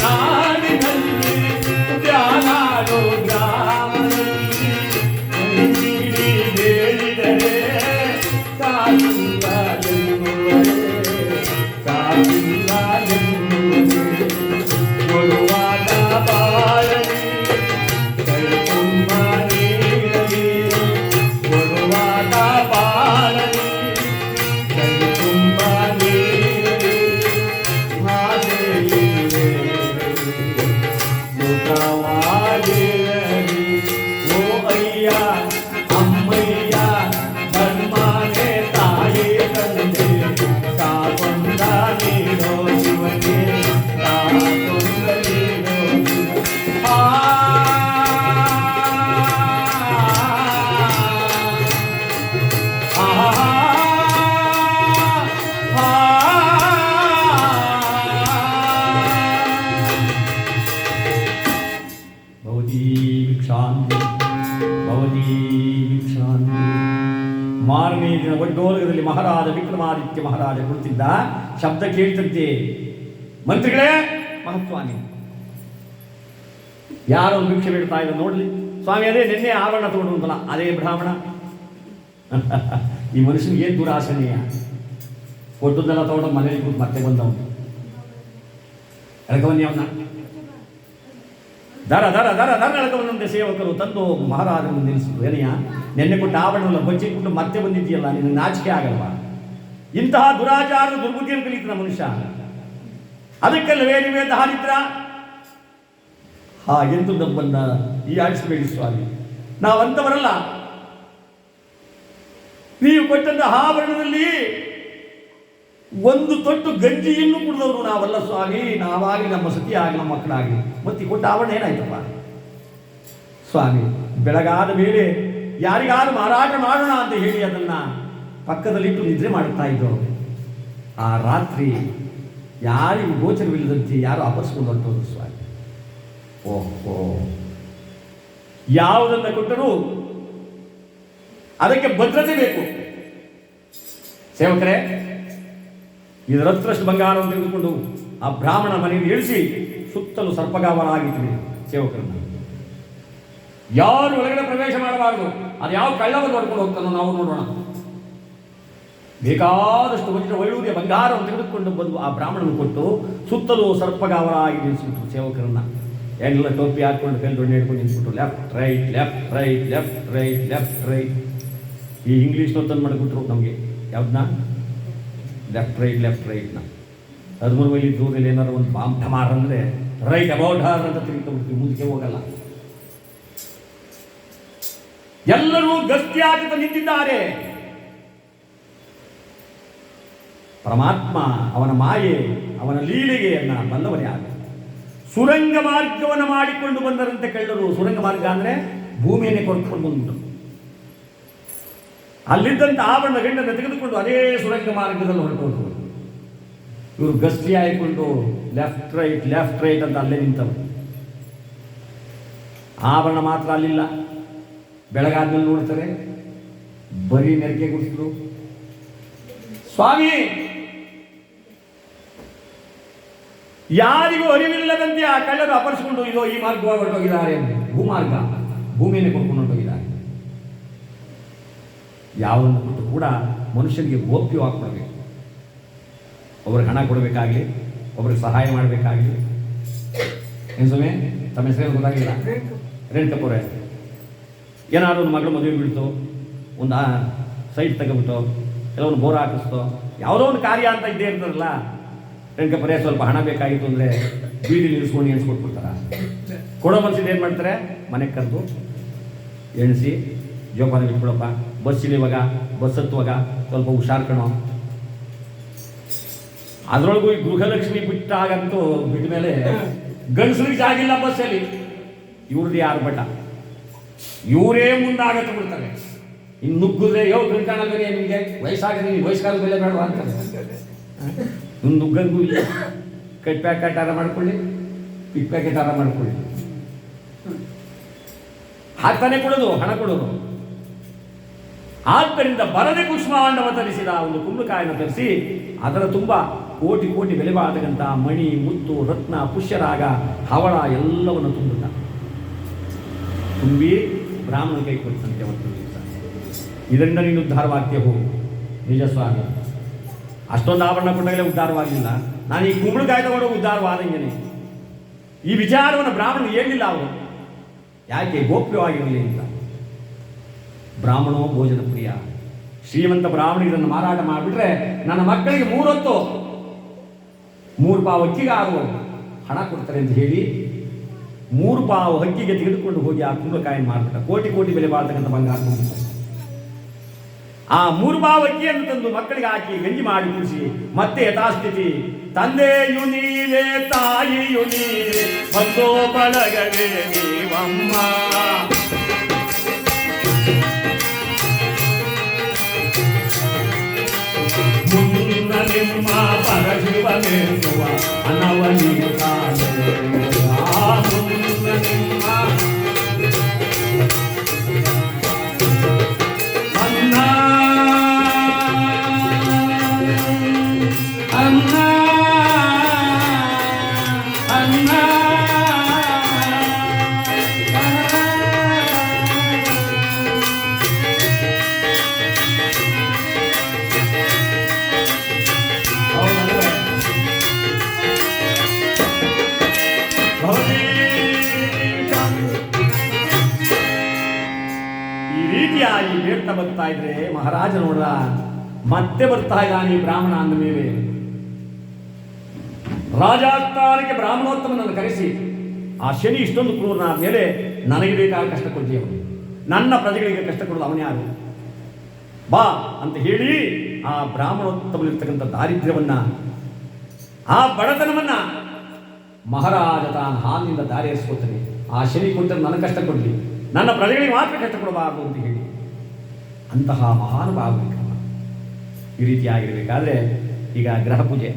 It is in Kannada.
ನಮ್ಮ ಮಹಾರಾಜ ವಿಕ್ರಮಾದಿತ್ಯ ಮಹಾರಾಜ ಕುಳಿತಿದ್ದ ಶಬ್ದ ಕೇಳ್ತಂತೆ. ಮಂತ್ರಿಗಳೇ, ಮಹತ್ವಾನಿ. ಯಾರು ಭಿಕ್ಷೆ ಬಿಡ್ತಾ ಇದ್ದ ನೋಡ್ಲಿ. ಸ್ವಾಮಿ, ಅದೇ ನಿನ್ನೆ ಆವರಣ ತಗೊಂಡು ಅಂತಲ್ಲ ಅದೇ ಬ್ರಾಹ್ಮಣ. ಈ ಮನುಷ್ಯನಿಗೆ ಏನು ದುರಾಸನೆಯ ಕೊಟ್ಟದ್ದೆಲ್ಲ ತಗೊಂಡು ಮನೇಲಿ ಕೂತು ಮತ್ತೆ ಬಂದವನು. ಎಳಕವನ್ನಿ ಅವನ ದರ ದರ ದರ ದರ ಎಳಕವನ್ನಂತೆ ಸೇವಕರು ತಂದು ಮಹಾರಾಜನ ನಿಲ್ಲಿಸಿದ್ರು ಏನಯ್ಯ ನಿನ್ನೆ ಕೊಟ್ಟ ಆವರಣವಲ್ಲ ಬಚ್ಚಿಟ್ಬಿಟ್ಟು ಮತ್ತೆ ಬಂದಿದ್ದೀಯಲ್ಲ ನಿನ್ನ ನಾಚಿಕೆ ಆಗಲ್ವಾ? ಇಂತಹ ದುರಾಚಾರದ ದುರ್ಬುದ್ಧಿಯನ್ನು ಕಲಿತನ ಮನುಷ್ಯ. ಅದಕ್ಕೆಲ್ಲವೇ ನೀವೇ ಹಾ ಹಾಗೆಂದು ನಮ್ಮನ್ನ ಈ ಆಡಿಸಬೇಡಿ ಸ್ವಾಮಿ. ನಾವಂತವರಲ್ಲ. ನೀವು ಕೊಟ್ಟಂತಹ ಆಭರಣದಲ್ಲಿ ಒಂದು ತೊಟ್ಟು ಗಂಜಿಯನ್ನು ಕುಡಿದವರು ನಾವಲ್ಲ ಸ್ವಾಮಿ, ನಾವಾಗಿ ನಮ್ಮ ಸತಿ ಆಗಿ, ನಮ್ಮ ಮಕ್ಕಳಾಗಿ. ಮತ್ತೆ ಕೊಟ್ಟ ಆವರಣ ಏನಾಯ್ತಪ್ಪ? ಸ್ವಾಮಿ, ಬೆಳಗಾದ ಮೇಲೆ ಯಾರಿಗಾದ್ರೂ ಮಾರಾಟ ಮಾಡೋಣ ಅಂತ ಹೇಳಿ ಅದನ್ನ ಪಕ್ಕದಲ್ಲಿಟ್ಟು ನಿದ್ರೆ ಮಾಡುತ್ತಾ ಇದ್ರು ಆ ರಾತ್ರಿ ಯಾರಿಗೂ ಗೋಚರವಿಲ್ಲದಂತೆ ಯಾರು ಅಪರಿಸ್ಕೊಂಡು ಸ್ವಾಮಿ. ಓಹೋ. ಯಾವುದನ್ನ ಕೊಟ್ಟರೂ ಅದಕ್ಕೆ ಭದ್ರತೆ ಬೇಕು. ಸೇವಕರೇ ಇದರ ಹತ್ರಷ್ಟು ಬಂಗಾರವನ್ನು ತೆಗೆದುಕೊಂಡು ಆ ಬ್ರಾಹ್ಮಣ ಮನೆಯಲ್ಲಿ ಇಳಿಸಿ ಸುತ್ತಲೂ ಸರ್ಪಗಾಮನಾಗಿದ್ದೀನಿ ಸೇವಕರನ್ನು. ಯಾರು ಒಳಗಡೆ ಪ್ರವೇಶ ಮಾಡಬಾರದು, ಅದು ಯಾವ ಕಳ್ಳವನ್ನು ನೋಡ್ಕೊಂಡು ಹೋಗ್ತಾನೋ ನಾವು ನೋಡೋಣ. ಬೇಕಾದಷ್ಟು ವಜ್ರ ವೈಡೂರ್ಯ ಬಂಗಾರವನ್ನು ತೆಗೆದುಕೊಂಡು ಬಂದು ಆ ಬ್ರಾಹ್ಮಣನು ಕೊಟ್ಟು ಸುತ್ತಲೂ ಸರ್ಪಗಾವಲಾಗಿ ನಿಲ್ಲಿಸ್ಬಿಟ್ರು ಸೇವಕರನ್ನ. ಎಲ್ಲ ಟೋಪಿ ಹಾಕೊಂಡು ಕೈ ದೊಡ್ಡ ಹಿಡ್ಕೊಂಡು ನಿಂತ್ಬಿಟ್ರು left right left right left right left right ಈ ಇಂಗ್ಲೀಷ್ನ ತಂದು ಮಾಡಿಬಿಟ್ರು ನಮಗೆ. ಯಾವ್ದನ್ನ ಲೆಫ್ಟ್ ರೈಟ್ ಲೆಫ್ಟ್ ರೈಟ್ನ ಹದಿಮೂರು ಮೈಲಿ ದೂರದಲ್ಲಿ ಏನಾದ್ರು ಒಂದು ಬಾಂಬ್ ಠಮಾರ್ ಅಂದರೆ ರೈಟ್ ಅಬೌಟ್ ಹಾರ್ ಅಂತ ತಿಳ್ಕೊಂಡ್ಬಿಡ್ತೀವಿ ಮುಂದಕ್ಕೆ ಹೋಗಲ್ಲ. ಎಲ್ಲರೂ ಗಟ್ಟಿಯಾಗಿ ನಿಂತಿದ್ದಾರೆ. ಪರಮಾತ್ಮ ಅವನ ಮಾಯೆ, ಅವನ ಲೀಲೆಗೆಯನ್ನ ಬಂದವನೇ ಆಗ ಸುರಂಗ ಮಾರ್ಗವನ್ನು ಮಾಡಿಕೊಂಡು ಬಂದರಂತೆ ಕಳ್ಳರು. ಸುರಂಗ ಮಾರ್ಗ ಅಂದ್ರೆ ಭೂಮಿಯನ್ನೇ ಕೊಡ್ಕೊಂಡು ಬಂದ್ಬಿಟ್ಟು. ಅಲ್ಲಿದ್ದಂಥ ಆವರಣ ಗಂಡನ್ನು ತೆಗೆದುಕೊಂಡು ಅದೇ ಸುರಂಗ ಮಾರ್ಗದಲ್ಲಿ ಹೊರಟು ಇವರು ಗಸ್ತಿ ಆಯ್ಕೊಂಡು ಲೆಫ್ಟ್ ರೈಟ್ ಲೆಫ್ಟ್ ರೈಟ್ ಅಂತ ಅಲ್ಲೇ ನಿಂತವರು. ಆಭರಣ ಮಾತ್ರ ಅಲ್ಲಿಲ್ಲ. ಬೆಳಗಾದ್ಮೇಲೆ ನೋಡ್ತಾರೆ, ಬರೀ ನೆರಕೆ ಕುಡಿಸಿದ್ರು ಸ್ವಾಮಿ! ಯಾರಿಗೂ ಅರಿವಿಲ್ಲದಂತೆ ಆ ಕಳ್ಳರು ಅಪರಿಸಿಕೊಂಡು ಇದೋ ಈ ಮಾರ್ಗವಾಗಿ ಹೊರಟೋಗಿದ್ದಾರೆ. ಭೂಮಾರ್ಗ, ಭೂಮಿಯನ್ನು ಕೊಂಡ್ಕೊಂಡು ಹೊರಟೋಗಿದ್ದಾರೆ. ಕೊಟ್ಟು ಕೂಡ ಮನುಷ್ಯನಿಗೆ ಗೋಪ್ಯವಾಗ್ಕೊಡ್ಬೇಕು ಒಬ್ರಿಗೆ ಹಣ ಕೊಡಬೇಕಾಗಲಿ ಒಬ್ರಿಗೆ ಸಹಾಯ ಮಾಡಬೇಕಾಗ್ಲಿ. ಏನು ಸುಮ್ಮನೆ ತಮ್ಮ ಹೆಸರೇನು ಗೊತ್ತಾಗಿಲ್ಲ? ರೇಣು ಕಪೂರ ಏನಾದರೂ ಒಂದು ಮಗಳು ಮದುವೆ ಬಿಡ್ತು ಒಂದು ಸೈಟ್ ತೆಗೆಬಿಟ್ಟು ಕೆಲವೊಂದು ಬೋರ್ ಹಾಕಿಸ್ತೋ, ಯಾವುದೋ ಒಂದು ಕಾರ್ಯ ಅಂತ ಇದ್ದೇ ಇರ್ತಾರಲ್ಲ. ರೇಣುಕಪ್ಪರೇ ಸ್ವಲ್ಪ ಹಣ ಬೇಕಾಗಿತ್ತು ಅಂದರೆ ಬೀದಿ ನಿಲ್ಲಿಸ್ಕೊಂಡು ಎಣಿಸ್ಕೊಟ್ಬಿಡ್ತಾರ ಕೊಡೋ ಮನ್ಸಿದ್ದು ಏನು ಮಾಡ್ತಾರೆ? ಮನೆಗೆ ಕರೆದು ಎಣಿಸಿ ಜೋಪಾನ ಬಿಟ್ಬಿಡಪ್ಪ ಬಸ್ ಇವಾಗ, ಬಸ್ ಹತ್ತುವಾಗ ಸ್ವಲ್ಪ ಹುಷಾರ್ ಕಣೋ. ಅದರೊಳಗೂ ಈ ಗೃಹಲಕ್ಷ್ಮಿ ಬಿಟ್ಟಾಗಂತೂ ಬಿಟ್ಟ ಮೇಲೆ ಗಂಡಸರಿಗೆ ಜಾಗಿಲ್ಲ ಬಸ್ಸಲ್ಲಿ ಇವ್ರದ್ದು ಯಾರು ಬಟ? ಇವರೇ ಮುಂದಾಗತ್ತ ಬಿಡ್ತಾರೆ. ಇನ್ನು ನುಗ್ಗಿದ್ರೆ, ಯೋ ಗಂಟಣ ಬೇರೆ ನಿಮಗೆ? ವಯಸ್ಸಾಗಿದೆ ನೀವು ವಯಸ್ಸಾದ ಬೆಲೆ ಬೇಡ ಅಂತಾರೆ. ಇನ್ನು ನುಗ್ಗಂಗೂ ಇಲ್ಲ. ಕಟ್ ಪ್ಯಾಕೆಟ್ ಆರ ಮಾಡ್ಕೊಳ್ಳಿ, ಪಿಕ್ ಪ್ಯಾಕೆಟ್ ಆರ ಮಾಡ್ಕೊಳ್ಳಿ. ಹಾಕ್ತಾನೆ ಕೊಡೋದು, ಹಣ ಕೊಡೋದು. ಆದ್ದರಿಂದ ಬರದೆ ಕುಷ್ಮಾಂಡವ ತರಿಸಿದ ಒಂದು ಕುಂಬಳಕಾಯನ್ನು ತರಿಸಿ, ಅದರ ತುಂಬ ಕೋಟಿ ಕೋಟಿ ಬೆಲೆ ಮಣಿ, ಮುತ್ತು, ರತ್ನ, ಪುಷ್ಯರಾಗ, ಹವಳ ಎಲ್ಲವನ್ನು ತುಂಬುತ್ತ ತುಂಬಿ ಬ್ರಾಹ್ಮಣ ಕೈ ಕೊಡಿಸಂತೆ ಅವತ್ತು. ಇದರಿಂದ ನೀನು ಉದ್ಧಾರವಾಗ್ತೇ ಹೋಗು. ನಿಜ ಸ್ವಾಮಿ. ಅಷ್ಟೊಂದು ಆಭರಣ ಕೊಟ್ಟಾಗಲೇ ಉದ್ಧಾರವಾಗಿಲ್ಲ. ನಾನು ಈ ಕುಂಬಳಕಾಯಿ ತಗೊಂಡು ಉದ್ಧಾರವಾದಂಗೆನೆ. ಈ ವಿಚಾರವನ್ನು ಬ್ರಾಹ್ಮಣ ಹೇಳಿಲ್ಲ ಅವರು. ಯಾಕೆ ಗೋಪ್ಯವಾಗಿರಲಿ ಅಂತ. ಬ್ರಾಹ್ಮಣೋ ಭೋಜನ ಪ್ರಿಯ. ಶ್ರೀಮಂತ ಬ್ರಾಹ್ಮಣ ಇದನ್ನು ಮಾರಾಟ ಮಾಡಿಬಿಟ್ರೆ ನನ್ನ ಮಕ್ಕಳಿಗೆ ಮೂರೊತ್ತು, ಮೂರು ಪಾವು ಅಕ್ಕಿಗೆ ಹಣ ಕೊಡ್ತಾರೆ ಅಂತ ಹೇಳಿ ಮೂರು ಪಾವು ಹಕ್ಕಿಗೆ ತೆಗೆದುಕೊಂಡು ಹೋಗಿ ಆ ಕುಂಬಳಕಾಯಿ ಮಾರ್ಬಿಟ್ಟ. ಕೋಟಿ ಕೋಟಿ ಬೆಲೆ ಬಾಳ್ತಕ್ಕಂಥ ಬಂಗಾರ. ಆ ಮೂರು ಪಾವು ಅಕ್ಕಿಯನ್ನು ತಂದು ಮಕ್ಕಳಿಗೆ ಹಾಕಿ ಗಂಜಿ ಮಾಡಿ ಕುಡಿಸಿ, ಮತ್ತೆ ಯಥಾಸ್ಥಿತಿ, ತಂದೆಯು ನೀವೇ, ತಾಯಿಯು ನೀವೇ, ಬಂದೋ ಬಳಗವೇ ನೀವಮ್ಮ. పరశివమే అన్నవని కాదు ಬರ್ತಾ ಇದ್ರೆ ಮಹಾರಾಜ ನೋಡ್ರ, ಮತ್ತೆ ಬರ್ತಾ ಇದ್ದಾನೆ ಬ್ರಾಹ್ಮಣ ಅಂದ ಮೇಲೆ. ರಾಜಾಸ್ಥಾನಕ್ಕೆ ಬ್ರಾಹ್ಮಣೋತ್ತಮನನ್ನು ಕರೆಸಿ, ಆ ಶನಿ ಇಷ್ಟೊಂದು ಕ್ರೂರನಾದ ಮೇಲೆ ನನಗೆ ಬೇಕಾದ ಕಷ್ಟ ಕೊಡ್ತೀಯ ಅವನು. ನನ್ನ ಪ್ರಜೆಗಳಿಗೆ ಕಷ್ಟ ಕೊಡೋದು ಅವನೇ ಆಗಲಿ ಬಾ ಅಂತ ಹೇಳಿ ಆ ಬ್ರಾಹ್ಮಣೋತ್ತಮನಿರ್ತಕ್ಕಂಥ ದಾರಿದ್ರ್ಯವನ್ನ, ಆ ಬಡತನವನ್ನ ಮಹಾರಾಜ ತಾನು ಹಾಲಿನಿಂದ ದಾರಿ ಹರಿಸ್ಕೊತಾನೆ ಆ ಶನಿ ಕೊಟ್ಟರೆ ನನಗೆ ಕಷ್ಟ ಕೊಡಲಿ. ನನ್ನ ಪ್ರಜೆಗಳಿಗೆ ಮಾತ್ರ ಕಷ್ಟ ಕೊಡಬಾರದು ಅಂತ ಹೇಳಿ. ಅಂತಹ ಮಹಾನುಭಾವ ಈ ರೀತಿಯಾಗಿರಬೇಕಾದ್ರೆ ಈಗ ಗ್ರಹ ಪೂಜೆ.